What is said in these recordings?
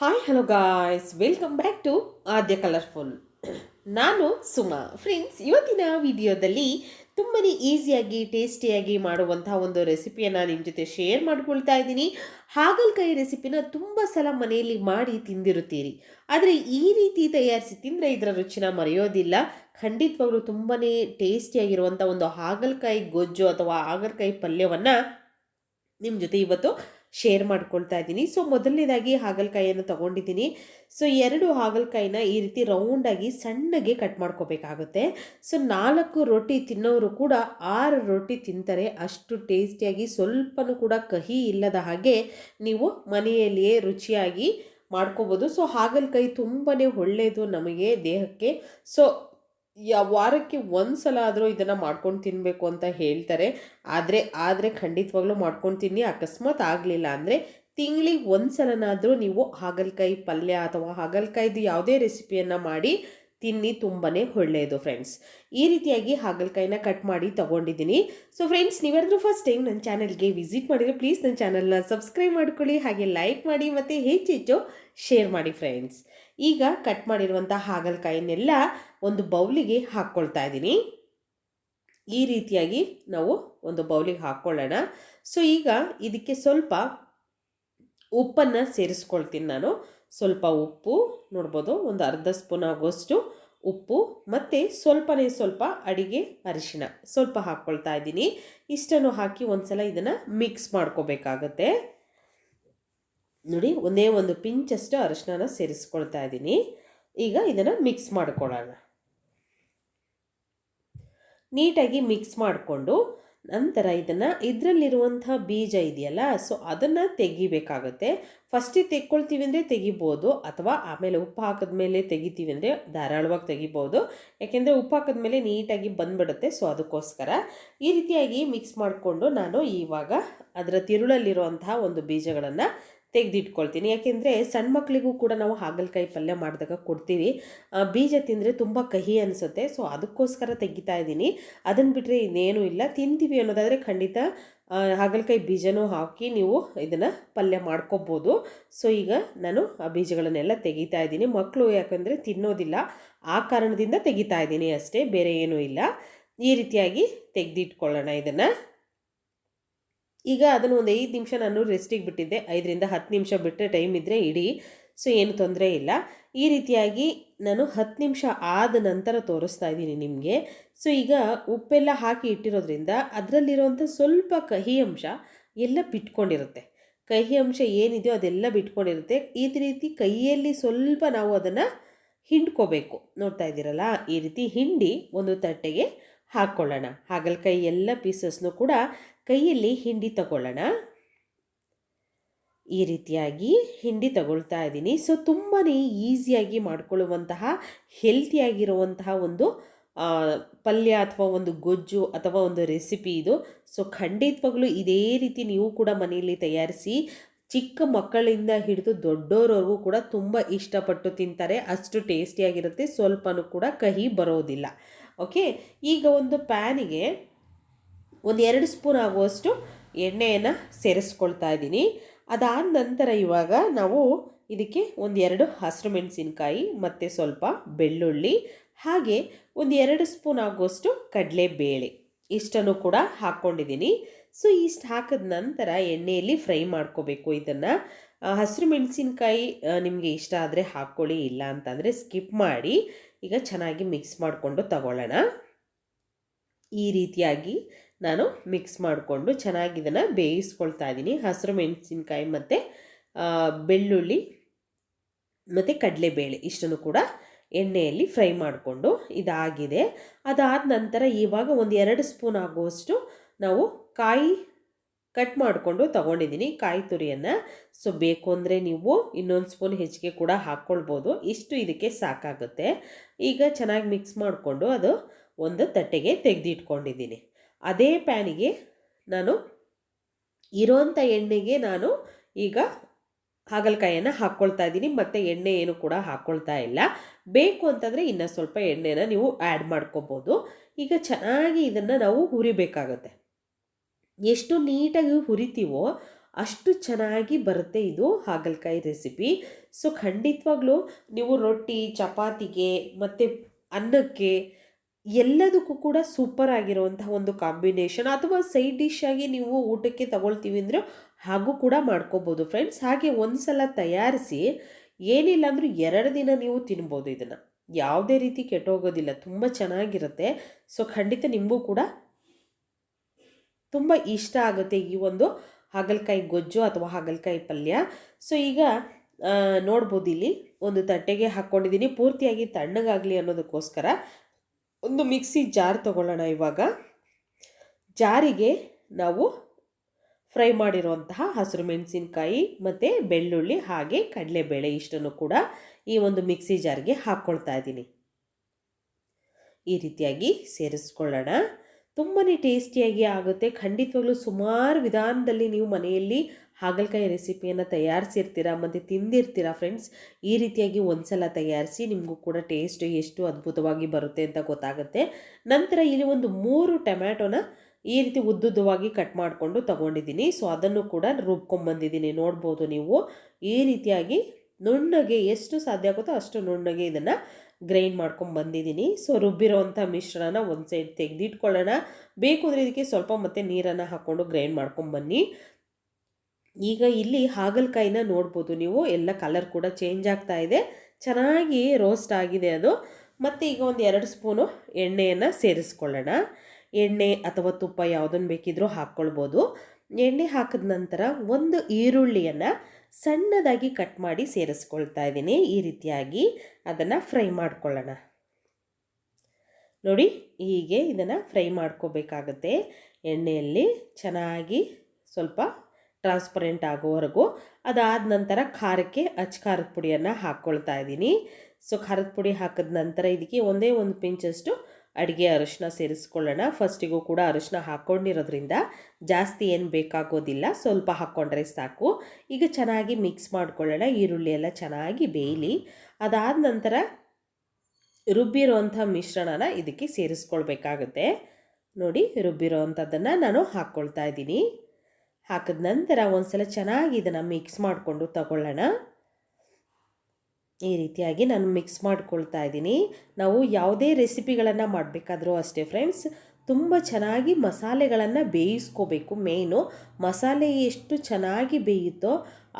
Hi hello guys welcome back to Aadya colourful ನಾನು Suma. Friends ಇವತ್ತಿನ ವಿಡಿಯೋದಲ್ಲಿ ತುಂಬಾ ಈಸಿಯಾಗಿ ಟೇಸ್ಟಿಯಾಗಿ ಮಾಡುವಂಥ ಒಂದು ರೆಸಿಪಿಯನ್ನು ನಿಮ್ಮ ಜೊತೆ ಶೇರ್ ಮಾಡ್ಕೊಳ್ತಾ ಇದ್ದೀನಿ. ಹಾಗಲಕಾಯಿ ರೆಸಿಪಿನ ತುಂಬ ಸಲ ಮನೆಯಲ್ಲಿ ಮಾಡಿ ತಿಂದಿರುತ್ತೀರಿ. ಆದರೆ ಈ ರೀತಿ ತಯಾರಿಸಿ ತಿಂದರೆ ಇದರ ರುಚಿನ ಮರೆಯೋದಿಲ್ಲ. ಖಂಡಿತವಾಗ್ಲೂ ತುಂಬಾ ಟೇಸ್ಟಿಯಾಗಿರುವಂಥ ಒಂದು ಹಾಗಲಕಾಯಿ ಗೊಜ್ಜು ಅಥವಾ ಹಾಗಲಕಾಯಿ ಪಲ್ಯವನ್ನು ನಿಮ್ಮ ಜೊತೆ ಇವತ್ತು ಶೇರ್ ಮಾಡ್ಕೊಳ್ತಾ ಇದ್ದೀನಿ. ಸೊ ಮೊದಲನೇದಾಗಿ ಹಾಗಲಕಾಯಿಯನ್ನು ತಗೊಂಡಿದ್ದೀನಿ. ಸೊ ಎರಡು ಹಾಗಲಕಾಯಿನ ಈ ರೀತಿ ರೌಂಡಾಗಿ ಸಣ್ಣಗೆ ಕಟ್ ಮಾಡ್ಕೋಬೇಕಾಗುತ್ತೆ. ಸೊ ನಾಲ್ಕು ರೊಟ್ಟಿ ತಿನ್ನೋರು ಕೂಡ ಆರು ರೊಟ್ಟಿ ತಿಂತಾರೆ. ಅಷ್ಟು ಟೇಸ್ಟಿಯಾಗಿ ಸ್ವಲ್ಪನೂ ಕೂಡ ಕಹಿ ಇಲ್ಲದ ಹಾಗೆ ನೀವು ಮನೆಯಲ್ಲಿಯೇ ರುಚಿಯಾಗಿ ಮಾಡ್ಕೋಬೋದು. ಸೊ ಹಾಗಲಕಾಯಿ ತುಂಬಾ ಒಳ್ಳೆಯದು ನಮಗೆ ದೇಹಕ್ಕೆ. ಸೊ ಯಾ, ವಾರಕ್ಕೆ ಒಂದು ಸಲ ಆದರೂ ಇದನ್ನು ಮಾಡ್ಕೊಂಡು ತಿನ್ನಬೇಕು ಅಂತ ಹೇಳ್ತಾರೆ. ಆದರೆ ಆದರೆ ಖಂಡಿತವಾಗ್ಲೂ ಮಾಡ್ಕೊಂಡು ತಿನ್ನಿ, ಅಕಸ್ಮಾತ್ ಆಗಲಿಲ್ಲ ಅಂದರೆ ತಿಂಗಳಿಗೆ ಒಂದು ಸಲನಾದರೂ ನೀವು ಹಾಗಲಕಾಯಿ ಪಲ್ಯ ಅಥವಾ ಹಾಗಲಕಾಯ್ದು ಯಾವುದೇ ರೆಸಿಪಿಯನ್ನು ಮಾಡಿ ತಿನ್ನಿ ತುಂಬಾ ಒಳ್ಳೆಯದು ಫ್ರೆಂಡ್ಸ್. ಈ ರೀತಿಯಾಗಿ ಹಾಗಲಕಾಯಿನ ಕಟ್ ಮಾಡಿ ತೊಗೊಂಡಿದ್ದೀನಿ. ಸೊ ಫ್ರೆಂಡ್ಸ್ ನೀವೆಲ್ಲರೂ ಫಸ್ಟ್ ಟೈಮ್ ನನ್ನ ಚಾನಲ್ಗೆ ವಿಸಿಟ್ ಮಾಡಿದರೆ ಪ್ಲೀಸ್ ನನ್ನ ಚಾನಲ್ನ ಸಬ್ಸ್ಕ್ರೈಬ್ ಮಾಡ್ಕೊಳ್ಳಿ, ಹಾಗೆ ಲೈಕ್ ಮಾಡಿ ಮತ್ತು ಹೆಚ್ಚೆಚ್ಚು ಶೇರ್ ಮಾಡಿ ಫ್ರೆಂಡ್ಸ್. ಈಗ ಕಟ್ ಮಾಡಿರುವಂಥ ಹಾಗಲಕಾಯಿನೆಲ್ಲ ಒಂದು ಬೌಲಿಗೆ ಹಾಕ್ಕೊಳ್ತಾ ಇದ್ದೀನಿ. ಈ ರೀತಿಯಾಗಿ ನಾವು ಒಂದು ಬೌಲಿಗೆ ಹಾಕ್ಕೊಳ್ಳೋಣ. ಸೊ ಈಗ ಇದಕ್ಕೆ ಸ್ವಲ್ಪ ಉಪ್ಪನ್ನು ಸೇರಿಸ್ಕೊಳ್ತೀನಿ ನಾನು. ಸ್ವಲ್ಪ ಉಪ್ಪು, ನೋಡ್ಬೋದು, ಒಂದು ಅರ್ಧ ಸ್ಪೂನ್ ಆಗೋಷ್ಟು ಉಪ್ಪು ಮತ್ತು ಸ್ವಲ್ಪನೇ ಸ್ವಲ್ಪ ಅಡಿಗೆ ಅರಿಶಿನ ಸ್ವಲ್ಪ ಹಾಕ್ಕೊಳ್ತಾ ಇದ್ದೀನಿ. ಇಷ್ಟನ್ನು ಹಾಕಿ ಒಂದ್ಸಲ ಇದನ್ನು ಮಿಕ್ಸ್ ಮಾಡ್ಕೋಬೇಕಾಗತ್ತೆ. ನೋಡಿ, ಒಂದೇ ಒಂದು ಪಿಂಚಷ್ಟು ಅರಿಶಿನ ಸೇರಿಸ್ಕೊಳ್ತಾ ಇದ್ದೀನಿ. ಈಗ ಇದನ್ನು ಮಿಕ್ಸ್ ಮಾಡ್ಕೊಳ್ಳೋಣ. ನೀಟಾಗಿ ಮಿಕ್ಸ್ ಮಾಡಿಕೊಂಡು ನಂತರ ಇದನ್ನು ಇದರಲ್ಲಿರುವಂಥ ಬೀಜ ಇದೆಯಲ್ಲ, ಸೊ ಅದನ್ನು ತೆಗಿಬೇಕಾಗತ್ತೆ. ಫಸ್ಟಿಗೆ ತೆಕ್ಕೊಳ್ತೀವಿ ಅಂದರೆ ತೆಗಿಬೋದು, ಅಥವಾ ಆಮೇಲೆ ಉಪ್ಪು ಹಾಕಿದ ಮೇಲೆ ತೆಗಿತೀವಿ ಅಂದರೆ ಧಾರಾಳವಾಗಿ ತೆಗಿಬೋದು. ಯಾಕೆಂದರೆ ಉಪ್ಪು ಹಾಕಿದ ಮೇಲೆ ನೀಟಾಗಿ ಬಂದ್ಬಿಡುತ್ತೆ, ಸೊ ಅದಕ್ಕೋಸ್ಕರ ಈ ರೀತಿಯಾಗಿ ಮಿಕ್ಸ್ ಮಾಡಿಕೊಂಡು ನಾನು ಇವಾಗ ಅದರ ತಿರುಳಲ್ಲಿರುವಂತಹ ಒಂದು ಬೀಜಗಳನ್ನು ತೆಗೆದಿಟ್ಕೊಳ್ತೀನಿ. ಯಾಕೆಂದರೆ ಸಣ್ಣ ಮಕ್ಕಳಿಗೂ ಕೂಡ ನಾವು ಹಾಗಲಕಾಯಿ ಪಲ್ಯ ಮಾಡಿದಾಗ ಕೊಡ್ತೀವಿ. ಬೀಜ ತಿಂದರೆ ತುಂಬ ಕಹಿ ಅನಿಸುತ್ತೆ. ಸೊ, ಅದಕ್ಕೋಸ್ಕರ ತೆಗಿತಾ ಇದ್ದೀನಿ. ಅದನ್ನು ಬಿಟ್ಟರೆ ಇನ್ನೇನು ಇಲ್ಲ. ತಿಂತೀವಿ ಅನ್ನೋದಾದರೆ ಖಂಡಿತ ಹಾಗಲಕಾಯಿ ಬೀಜನೂ ಹಾಕಿ ನೀವು ಇದನ್ನು ಪಲ್ಯ ಮಾಡ್ಕೋಬೋದು. ಸೊ, ಈಗ ನಾನು ಆ ಬೀಜಗಳನ್ನೆಲ್ಲ ತೆಗಿತಾ ಇದ್ದೀನಿ. ಮಕ್ಕಳು ಯಾಕಂದರೆ ತಿನ್ನೋದಿಲ್ಲ. ಆ ಕಾರಣದಿಂದ ತೆಗಿತಾ ಇದ್ದೀನಿ ಅಷ್ಟೇ. ಬೇರೆ ಏನೂ ಇಲ್ಲ. ಈ ರೀತಿಯಾಗಿ ತೆಗೆದಿಟ್ಕೊಳ್ಳೋಣ ಇದನ್ನು. ಈಗ ಅದನ್ನು ಒಂದು ಐದು ನಿಮಿಷ ನಾನು ರೆಸ್ಟಿಗೆ ಬಿಟ್ಟಿದ್ದೆ. ಐದರಿಂದ ಹತ್ತು ನಿಮಿಷ ಬಿಟ್ಟರೆ ಟೈಮ್ ಇದ್ದರೆ ಇಡಿ. ಸೊ ಏನು ತೊಂದರೆ ಇಲ್ಲ. ಈ ರೀತಿಯಾಗಿ ನಾನು ಹತ್ತು ನಿಮಿಷ ಆದ ನಂತರ ತೋರಿಸ್ತಾ ಇದ್ದೀನಿ ನಿಮಗೆ. ಸೊ ಈಗ ಉಪ್ಪೆಲ್ಲ ಹಾಕಿ ಇಟ್ಟಿರೋದ್ರಿಂದ ಅದರಲ್ಲಿರುವಂಥ ಸ್ವಲ್ಪ ಕಹಿ ಅಂಶ ಎಲ್ಲ ಬಿಟ್ಕೊಂಡಿರುತ್ತೆ. ಕಹಿ ಅಂಶ ಏನಿದೆಯೋ ಅದೆಲ್ಲ ಬಿಟ್ಕೊಂಡಿರುತ್ತೆ. ಈ ರೀತಿ ಕೈಯಲ್ಲಿ ಸ್ವಲ್ಪ ನಾವು ಅದನ್ನು ಹಿಂಡ್ಕೋಬೇಕು. ನೋಡ್ತಾ ಇದ್ದೀರಲ್ಲ? ಈ ರೀತಿ ಹಿಂಡಿ ಒಂದು ತಟ್ಟೆಗೆ ಹಾಕ್ಕೊಳ್ಳೋಣ. ಹಾಗಲಕಾಯಿ ಎಲ್ಲ ಪೀಸಸ್ನು ಕೂಡ ಕೈಯಲ್ಲಿ ಹಿಂಡಿ ತಗೊಳ್ಳೋಣ. ಈ ರೀತಿಯಾಗಿ ಹಿಂಡಿ ತಗೊಳ್ತಾ ಇದ್ದೀನಿ. ಸೊ ತುಂಬಾ ಈಸಿಯಾಗಿ ಮಾಡ್ಕೊಳ್ಳುವಂತಹ ಹೆಲ್ತಿಯಾಗಿರುವಂತಹ ಒಂದು ಪಲ್ಯ ಅಥವಾ ಒಂದು ಗೊಜ್ಜು ಅಥವಾ ಒಂದು ರೆಸಿಪಿ ಇದು. ಸೊ ಖಂಡಿತವಾಗಲೂ ಇದೇ ರೀತಿ ನೀವು ಕೂಡ ಮನೆಯಲ್ಲಿ ತಯಾರಿಸಿ, ಚಿಕ್ಕ ಮಕ್ಕಳಿಂದ ಹಿಡಿದು ದೊಡ್ಡೋರವರೆಗೂ ಕೂಡ ತುಂಬ ಇಷ್ಟಪಟ್ಟು ತಿಂತಾರೆ. ಅಷ್ಟು ಟೇಸ್ಟಿಯಾಗಿರುತ್ತೆ ಸ್ವಲ್ಪನೂ ಕೂಡ ಕಹಿ ಬರೋದಿಲ್ಲ. ಓಕೆ ಈಗ ಒಂದು ಪ್ಯಾನಿಗೆ ಒಂದು ಎರಡು ಸ್ಪೂನ್ ಆಗುವಷ್ಟು ಎಣ್ಣೆಯನ್ನು ಸೇರಿಸ್ಕೊಳ್ತಾ ಇದ್ದೀನಿ. ಅದಾದ ನಂತರ ಇವಾಗ ನಾವು ಇದಕ್ಕೆ ಒಂದೆರಡು ಹಸಿರು ಮೆಣಸಿನ್ಕಾಯಿ ಮತ್ತು ಸ್ವಲ್ಪ ಬೆಳ್ಳುಳ್ಳಿ, ಹಾಗೆ ಒಂದು ಎರಡು ಸ್ಪೂನ್ ಆಗುವಷ್ಟು ಕಡಲೆಬೇಳೆ ಇಷ್ಟನ್ನು ಕೂಡ ಹಾಕ್ಕೊಂಡಿದ್ದೀನಿ. ಸೊ, ಇಷ್ಟು ಹಾಕಿದ ನಂತರ ಎಣ್ಣೆಯಲ್ಲಿ ಫ್ರೈ ಮಾಡ್ಕೋಬೇಕು ಇದನ್ನು. ಹಸಿರು ಮೆಣಸಿನ್ಕಾಯಿ ನಿಮಗೆ ಇಷ್ಟ ಆದರೆ ಹಾಕ್ಕೊಳ್ಳಿ, ಇಲ್ಲ ಅಂತಂದರೆ ಸ್ಕಿಪ್ ಮಾಡಿ. ಈಗ ಚೆನ್ನಾಗಿ ಮಿಕ್ಸ್ ಮಾಡಿಕೊಂಡು ತಗೊಳ್ಳೋಣ. ಈ ರೀತಿಯಾಗಿ ನಾನು ಮಿಕ್ಸ್ ಮಾಡಿಕೊಂಡು ಚೆನ್ನಾಗಿ ಇದನ್ನು ಬೇಯಿಸ್ಕೊಳ್ತಾ ಇದ್ದೀನಿ. ಹಸಿರು ಮೆಣಸಿನ್ಕಾಯಿ ಮತ್ತು ಬೆಳ್ಳುಳ್ಳಿ ಮತ್ತು ಕಡಲೆಬೇಳೆ ಇಷ್ಟನ್ನು ಕೂಡ ಎಣ್ಣೆಯಲ್ಲಿ ಫ್ರೈ ಮಾಡಿಕೊಂಡು ಇದಾಗಿದೆ. ಅದಾದ ನಂತರ ಇವಾಗ ಒಂದು ಎರಡು ಸ್ಪೂನ್ ಆಗುವಷ್ಟು ನಾವು ಕಾಯಿ ಕಟ್ ಮಾಡಿಕೊಂಡು ತೊಗೊಂಡಿದ್ದೀನಿ. ಕಾಯಿ ತುರಿಯನ್ನು. ಸೊ ಬೇಕು ಅಂದರೆ ನೀವು ಇನ್ನೊಂದು ಸ್ಪೂನ್ ಹೆಚ್ಚಿಗೆ ಕೂಡ ಹಾಕ್ಕೊಳ್ಬೋದು. ಇಷ್ಟು ಇದಕ್ಕೆ ಸಾಕಾಗುತ್ತೆ. ಈಗ ಚೆನ್ನಾಗಿ ಮಿಕ್ಸ್ ಮಾಡಿಕೊಂಡು ಅದು ಒಂದು ತಟ್ಟೆಗೆ ತೆಗೆದಿಟ್ಕೊಂಡಿದ್ದೀನಿ. ಅದೇ ಪ್ಯಾನಿಗೆ ನಾನು ಇರೋಂಥ ಎಣ್ಣೆಗೆ ನಾನು ಈಗ ಹಾಗಲಕಾಯಿಯನ್ನು ಹಾಕ್ಕೊಳ್ತಾ ಇದ್ದೀನಿ. ಮತ್ತು ಎಣ್ಣೆ ಏನು ಕೂಡ ಹಾಕ್ಕೊಳ್ತಾ ಇಲ್ಲ. ಬೇಕು ಅಂತಂದರೆ ಇನ್ನೂ ಸ್ವಲ್ಪ ಎಣ್ಣೆನ ನೀವು ಆ್ಯಡ್ ಮಾಡ್ಕೋಬೋದು. ಈಗ ಚೆನ್ನಾಗಿ ಇದನ್ನು ನಾವು ಹುರಿಬೇಕಾಗತ್ತೆ. ಎಷ್ಟು ನೀಟಾಗಿ ಹುರಿತೀವೋ ಅಷ್ಟು ಚೆನ್ನಾಗಿ ಬರುತ್ತೆ ಇದು ಹಾಗಲಕಾಯಿ ರೆಸಿಪಿ. ಸೊ, ಖಂಡಿತವಾಗ್ಲೂ ನೀವು ರೊಟ್ಟಿ, ಚಪಾತಿಗೆ ಮತ್ತು ಅನ್ನಕ್ಕೆ ಎಲ್ಲದಕ್ಕೂ ಕೂಡ ಸೂಪರ್ ಆಗಿರುವಂತಹ ಒಂದು ಕಾಂಬಿನೇಷನ್ ಅಥವಾ ಸೈಡ್ ಡಿಶ್ ಆಗಿ ನೀವು ಊಟಕ್ಕೆ ತಗೊಳ್ತೀವಿ ಅಂದರೆ ಹಾಗೂ ಕೂಡ ಮಾಡ್ಕೋಬೋದು ಫ್ರೆಂಡ್ಸ್ ಹಾಗೆ ಒಂದು ಸಲ ತಯಾರಿಸಿ, ಏನಿಲ್ಲ ಅಂದರೂ ಎರಡು ದಿನ ನೀವು ತಿನ್ಬೋದು ಇದನ್ನು. ಯಾವುದೇ ರೀತಿ ಕೆಟ್ಟೋಗೋದಿಲ್ಲ, ತುಂಬ ಚೆನ್ನಾಗಿರುತ್ತೆ. ಸೊ ಖಂಡಿತ ನಿಮಗೂ ಕೂಡ ತುಂಬ ಇಷ್ಟ ಆಗುತ್ತೆ ಈ ಒಂದು ಹಾಗಲಕಾಯಿ ಗೊಜ್ಜು ಅಥವಾ ಹಾಗಲಕಾಯಿ ಪಲ್ಯ. ಸೊ ಈಗ ನೋಡ್ಬೋದು ಇಲ್ಲಿ ಒಂದು ತಟ್ಟೆಗೆ ಹಾಕ್ಕೊಂಡಿದ್ದೀನಿ. ಪೂರ್ತಿಯಾಗಿ ತಣ್ಣಗಾಗಲಿ ಅನ್ನೋದಕ್ಕೋಸ್ಕರ ಒಂದು ಮಿಕ್ಸಿ ಜಾರ್ ತಗೊಳ್ಳೋಣ ಇವಾಗ. ಜಾರಿಗೆ ನಾವು ಫ್ರೈ ಮಾಡಿರುವಂತಹ ಹಸಿರು ಮೆಣಸಿನ್ಕಾಯಿ ಮತ್ತು ಬೆಳ್ಳುಳ್ಳಿ ಹಾಗೆ ಕಡಲೆಬೇಳೆ ಇಷ್ಟನ್ನು ಕೂಡ ಈ ಒಂದು ಮಿಕ್ಸಿ ಜಾರ್ಗೆ ಹಾಕ್ಕೊಳ್ತಾ ಇದ್ದೀನಿ. ಈ ರೀತಿಯಾಗಿ ಸೇರಿಸ್ಕೊಳ್ಳೋಣ. ತುಂಬಾ ಟೇಸ್ಟಿಯಾಗಿ ಆಗುತ್ತೆ. ಖಂಡಿತವಾಗ್ಲೂ ಸುಮಾರು ವಿಧಾನದಲ್ಲಿ ನೀವು ಮನೆಯಲ್ಲಿ ಹಾಗಲಕಾಯಿ ರೆಸಿಪಿಯನ್ನು ತಯಾರಿಸಿರ್ತೀರ, ಮತ್ತು ತಿಂದಿರ್ತೀರ ಫ್ರೆಂಡ್ಸ್? ಈ ರೀತಿಯಾಗಿ ಒಂದ್ಸಲ ತಯಾರಿಸಿ ನಿಮಗೂ ಕೂಡ ಟೇಸ್ಟ್ ಎಷ್ಟು ಅದ್ಭುತವಾಗಿ ಬರುತ್ತೆ ಅಂತ ಗೊತ್ತಾಗುತ್ತೆ. ನಂತರ ಇಲ್ಲಿ ಒಂದು ಮೂರು ಟೊಮ್ಯಾಟೊನ ಈ ರೀತಿ ಉದ್ದುದ್ದವಾಗಿ ಕಟ್ ಮಾಡಿಕೊಂಡು ತಗೊಂಡಿದ್ದೀನಿ. ಸೊ, ಅದನ್ನು ಕೂಡ ರುಬ್ಕೊಂಬಂದಿದ್ದೀನಿ. ನೋಡ್ಬೋದು ನೀವು ಈ ರೀತಿಯಾಗಿ ನುಣ್ಣಗೆ ಎಷ್ಟು ಸಾಧ್ಯ ಆಗುತ್ತೋ ಅಷ್ಟು ನುಣ್ಣಗೆ ಇದನ್ನು ಗ್ರೈಂಡ್ ಮಾಡ್ಕೊಂಡು ಬಂದಿದ್ದೀನಿ. ಸೊ ರುಬ್ಬಿರೋವಂಥ ಮಿಶ್ರಣನ ಒಂದು ಸೈಡ್ ತೆಗೆದಿಟ್ಕೊಳ್ಳೋಣ. ಬೇಕು ಅಂದರೆ ಇದಕ್ಕೆ ಸ್ವಲ್ಪ ಮತ್ತೆ ನೀರನ್ನು ಹಾಕ್ಕೊಂಡು ಗ್ರೈಂಡ್ ಮಾಡ್ಕೊಂಡು ಬನ್ನಿ. ಈಗ ಇಲ್ಲಿ ಹಾಗಲಕಾಯಿನ ನೋಡ್ಬೋದು ನೀವು. ಎಲ್ಲ ಕಲರ್ ಕೂಡ ಚೇಂಜ್ ಆಗ್ತಾ ಇದೆ. ಚೆನ್ನಾಗಿ ರೋಸ್ಟ್ ಆಗಿದೆ ಅದು. ಮತ್ತು ಈಗ ಒಂದು ಎರಡು ಸ್ಪೂನು ಎಣ್ಣೆಯನ್ನು ಸೇರಿಸ್ಕೊಳ್ಳೋಣ. ಎಣ್ಣೆ ಅಥವಾ ತುಪ್ಪ ಯಾವುದನ್ನು ಬೇಕಿದ್ರೂ ಹಾಕ್ಕೊಳ್ಬೋದು. ಎಣ್ಣೆ ಹಾಕಿದ ನಂತರ ಒಂದು ಈರುಳ್ಳಿಯನ್ನು ಸಣ್ಣದಾಗಿ ಕಟ್ ಮಾಡಿ ಸೇರಿಸ್ಕೊಳ್ತಾ ಇದ್ದೀನಿ. ಈ ರೀತಿಯಾಗಿ ಅದನ್ನು ಫ್ರೈ ಮಾಡ್ಕೊಳ್ಳೋಣ. ನೋಡಿ, ಹೀಗೆ ಇದನ್ನು ಫ್ರೈ ಮಾಡ್ಕೋಬೇಕಾಗತ್ತೆ. ಎಣ್ಣೆಯಲ್ಲಿ ಚೆನ್ನಾಗಿ ಸ್ವಲ್ಪ ಟ್ರಾನ್ಸ್ಪರೆಂಟ್ ಆಗೋವರೆಗೂ. ಅದಾದ ನಂತರ ಖಾರಕ್ಕೆ ಅಚ್ಚ ಖಾರದ ಪುಡಿಯನ್ನು ಹಾಕ್ಕೊಳ್ತಾ ಇದ್ದೀನಿ. ಸೊ ಖಾರದ ಪುಡಿ ಹಾಕಿದ ನಂತರ ಇದಕ್ಕೆ ಒಂದೇ ಒಂದು ಪಿಂಚಷ್ಟು ಅಡುಗೆ ಅರಿಶಿನ ಸೇರಿಸ್ಕೊಳ್ಳೋಣ. ಫಸ್ಟಿಗೂ ಕೂಡ ಅರಿಶಿನ ಹಾಕ್ಕೊಂಡಿರೋದ್ರಿಂದ ಜಾಸ್ತಿ ಏನು ಬೇಕಾಗೋದಿಲ್ಲ. ಸ್ವಲ್ಪ ಹಾಕ್ಕೊಂಡ್ರೆ ಸಾಕು. ಈಗ ಚೆನ್ನಾಗಿ ಮಿಕ್ಸ್ ಮಾಡ್ಕೊಳ್ಳೋಣ. ಈರುಳ್ಳಿ ಎಲ್ಲ ಚೆನ್ನಾಗಿ ಬೇಯಲಿ. ಅದಾದ ನಂತರ ರುಬ್ಬಿರೋವಂಥ ಮಿಶ್ರಣನ ಇದಕ್ಕೆ ಸೇರಿಸ್ಕೊಳ್ಬೇಕಾಗುತ್ತೆ. ನೋಡಿ ರುಬ್ಬಿರೋ ಅಂಥದ್ದನ್ನು ನಾನು ಹಾಕ್ಕೊಳ್ತಾ ಇದ್ದೀನಿ. ಹಾಕಿದ ನಂತರ ಒಂದು ಸಲ ಚೆನ್ನಾಗಿ ಇದನ್ನು ಮಿಕ್ಸ್ ಮಾಡಿಕೊಂಡು ತಗೊಳ್ಳೋಣ. ಈ ರೀತಿಯಾಗಿ ನಾನು ಮಿಕ್ಸ್ ಮಾಡ್ಕೊಳ್ತಾ ಇದ್ದೀನಿ. ನಾವು ಯಾವುದೇ ರೆಸಿಪಿಗಳನ್ನು ಮಾಡಬೇಕಾದ್ರೂ ಅಷ್ಟೇ ಫ್ರೆಂಡ್ಸ್ ತುಂಬ ಚೆನ್ನಾಗಿ ಮಸಾಲೆಗಳನ್ನು ಬೇಯಿಸ್ಕೋಬೇಕು ಮೇಯ್ನು ಮಸಾಲೆ ಎಷ್ಟು ಚೆನ್ನಾಗಿ ಬೇಯುತ್ತೋ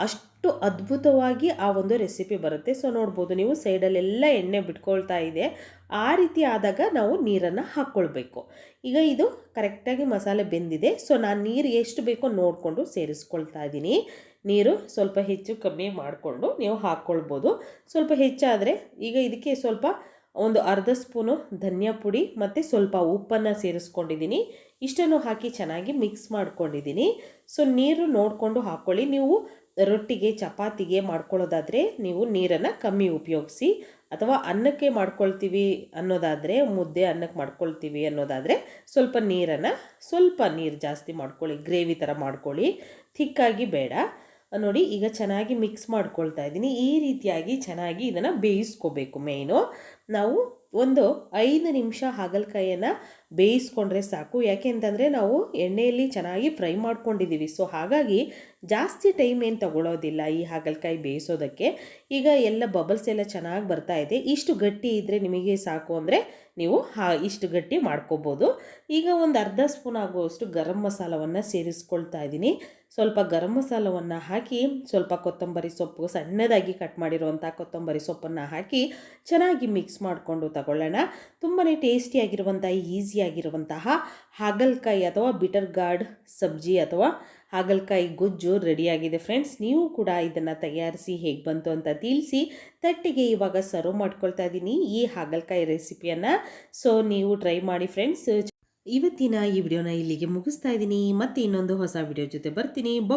ಅಷ್ಟು ಅದ್ಭುತವಾಗಿ ಆ ಒಂದು ರೆಸಿಪಿ ಬರುತ್ತೆ. ಸೊ ನೋಡ್ಬೋದು ನೀವು ಸೈಡಲ್ಲೆಲ್ಲ ಎಣ್ಣೆ ಬಿಟ್ಕೊಳ್ತಾ ಇದೆ. ಆ ರೀತಿ ಆದಾಗ ನಾವು ನೀರನ್ನು ಹಾಕ್ಕೊಳ್ಬೇಕು. ಈಗ ಇದು ಕರೆಕ್ಟಾಗಿ ಮಸಾಲೆ ಬೆಂದಿದೆ. ಸೊ ನಾನು ನೀರು ಎಷ್ಟು ಬೇಕೋ ನೋಡಿಕೊಂಡು ಸೇರಿಸ್ಕೊಳ್ತಾ ಇದ್ದೀನಿ. ನೀರು ಸ್ವಲ್ಪ ಹೆಚ್ಚು ಕಮ್ಮಿ ಮಾಡಿಕೊಂಡು ನೀವು ಹಾಕ್ಕೊಳ್ಬೋದು. ಸ್ವಲ್ಪ ಹೆಚ್ಚಾದರೆ ಈಗ ಇದಕ್ಕೆ ಸ್ವಲ್ಪ ಒಂದು ಅರ್ಧ ಸ್ಪೂನು ಧನಿಯಾ ಪುಡಿ ಮತ್ತು ಸ್ವಲ್ಪ ಉಪ್ಪನ್ನು ಸೇರಿಸ್ಕೊಂಡಿದ್ದೀನಿ. ಇಷ್ಟನ್ನು ಹಾಕಿ ಚೆನ್ನಾಗಿ ಮಿಕ್ಸ್ ಮಾಡ್ಕೊಂಡಿದ್ದೀನಿ. ಸೊ ನೀರು ನೋಡಿಕೊಂಡು ಹಾಕ್ಕೊಳ್ಳಿ. ನೀವು ರೊಟ್ಟಿಗೆ, ಚಪಾತಿಗೆ ಮಾಡ್ಕೊಳ್ಳೋದಾದರೆ ನೀವು ನೀರನ್ನು ಕಮ್ಮಿ ಉಪಯೋಗಿಸಿ ಅಥವಾ ಅನ್ನಕ್ಕೆ ಮಾಡ್ಕೊಳ್ತೀವಿ ಅನ್ನೋದಾದರೆ, ಮುದ್ದೆ ಅನ್ನಕ್ಕೆ ಮಾಡ್ಕೊಳ್ತೀವಿ ಅನ್ನೋದಾದರೆ ಸ್ವಲ್ಪ ನೀರನ್ನು ಸ್ವಲ್ಪ ನೀರು ಜಾಸ್ತಿ ಮಾಡ್ಕೊಳ್ಳಿ. ಗ್ರೇವಿ ಥರ ಮಾಡ್ಕೊಳ್ಳಿ. ಥಿಕ್ಕಾಗಿ ಬೇಡ. ನೋಡಿ ಈಗ ಚೆನ್ನಾಗಿ ಮಿಕ್ಸ್ ಮಾಡ್ಕೊಳ್ತಾ ಇದ್ದೀನಿ. ಈ ರೀತಿಯಾಗಿ ಚೆನ್ನಾಗಿ ಇದನ್ನು ಬೇಯಿಸ್ಕೋಬೇಕು ಮೇಯ್ನು ನಾವು ಒಂದು ಐದು ನಿಮಿಷ ಹಾಗಲಕಾಯಿಯನ್ನು ಬೇಯಿಸ್ಕೊಂಡ್ರೆ ಸಾಕು. ಯಾಕೆ ಅಂತಂದರೆ ನಾವು ಎಣ್ಣೆಯಲ್ಲಿ ಚೆನ್ನಾಗಿ ಫ್ರೈ ಮಾಡ್ಕೊಂಡಿದ್ದೀವಿ. ಸೊ, ಹಾಗಾಗಿ ಜಾಸ್ತಿ ಟೈಮ್ ಏನು ತಗೊಳ್ಳೋದಿಲ್ಲ ಈ ಹಾಗಲಕಾಯಿ ಬೇಯಿಸೋದಕ್ಕೆ. ಈಗ ಎಲ್ಲ ಬಬಲ್ಸ್ ಎಲ್ಲ ಚೆನ್ನಾಗಿ ಬರ್ತಾ ಇದೆ. ಇಷ್ಟು ಗಟ್ಟಿ ಇದ್ದರೆ ನಿಮಗೆ ಸಾಕು ಅಂದರೆ ನೀವು ಹಾ, ಇಷ್ಟು ಗಟ್ಟಿ ಮಾಡ್ಕೋಬೋದು. ಈಗ ಒಂದು ಅರ್ಧ ಸ್ಪೂನ್ ಆಗುವಷ್ಟು ಗರಂ ಮಸಾಲವನ್ನು ಸೇರಿಸ್ಕೊಳ್ತಾ ಇದ್ದೀನಿ. ಸ್ವಲ್ಪ ಗರಂ ಮಸಾಲವನ್ನು ಹಾಕಿ, ಸ್ವಲ್ಪ ಕೊತ್ತಂಬರಿ ಸೊಪ್ಪು ಸಣ್ಣದಾಗಿ ಕಟ್ ಮಾಡಿರುವಂಥ ಕೊತ್ತಂಬರಿ ಸೊಪ್ಪನ್ನು ಹಾಕಿ ಚೆನ್ನಾಗಿ ಮಿಕ್ಸ್ ಮಾಡಿಕೊಂಡು ತಗೊಳ್ಳೋಣ. ತುಂಬಾ ಟೇಸ್ಟಿಯಾಗಿರುವಂಥ ಈಸಿಯಾಗಿರುವಂತಹ ಹಾಗಲಕಾಯಿ ಅಥವಾ ಬಿಟರ್ ಗಾರ್ಡ್ ಸಬ್ಜಿ ಅಥವಾ ಹಾಗಲಕಾಯಿ ಗೊಜ್ಜು ರೆಡಿಯಾಗಿದೆ ಫ್ರೆಂಡ್ಸ್ ನೀವು ಕೂಡ ಇದನ್ನು ತಯಾರಿಸಿ ಹೇಗೆ ಬಂತು ಅಂತ ತಿಳಿಸಿ ತಟ್ಟಿಗೆ ಇವಾಗ ಸರ್ವ್ ಮಾಡ್ಕೊಳ್ತಾ ಇದ್ದೀನಿ ಈ ಹಾಗಲಕಾಯಿ ರೆಸಿಪಿಯನ್ನು ಸೊ ನೀವು ಟ್ರೈ ಮಾಡಿ ಫ್ರೆಂಡ್ಸ್ ಇವತ್ತಿನ ಈ ವಿಡಿಯೋನ ಇಲ್ಲಿಗೆ ಮುಗಿಸ್ತಾ ಇದ್ದೀನಿ. ಮತ್ತೆ ಇನ್ನೊಂದು ಹೊಸ ವಿಡಿಯೋ ಜೊತೆ ಬರ್ತೀನಿ. ಬಬಾ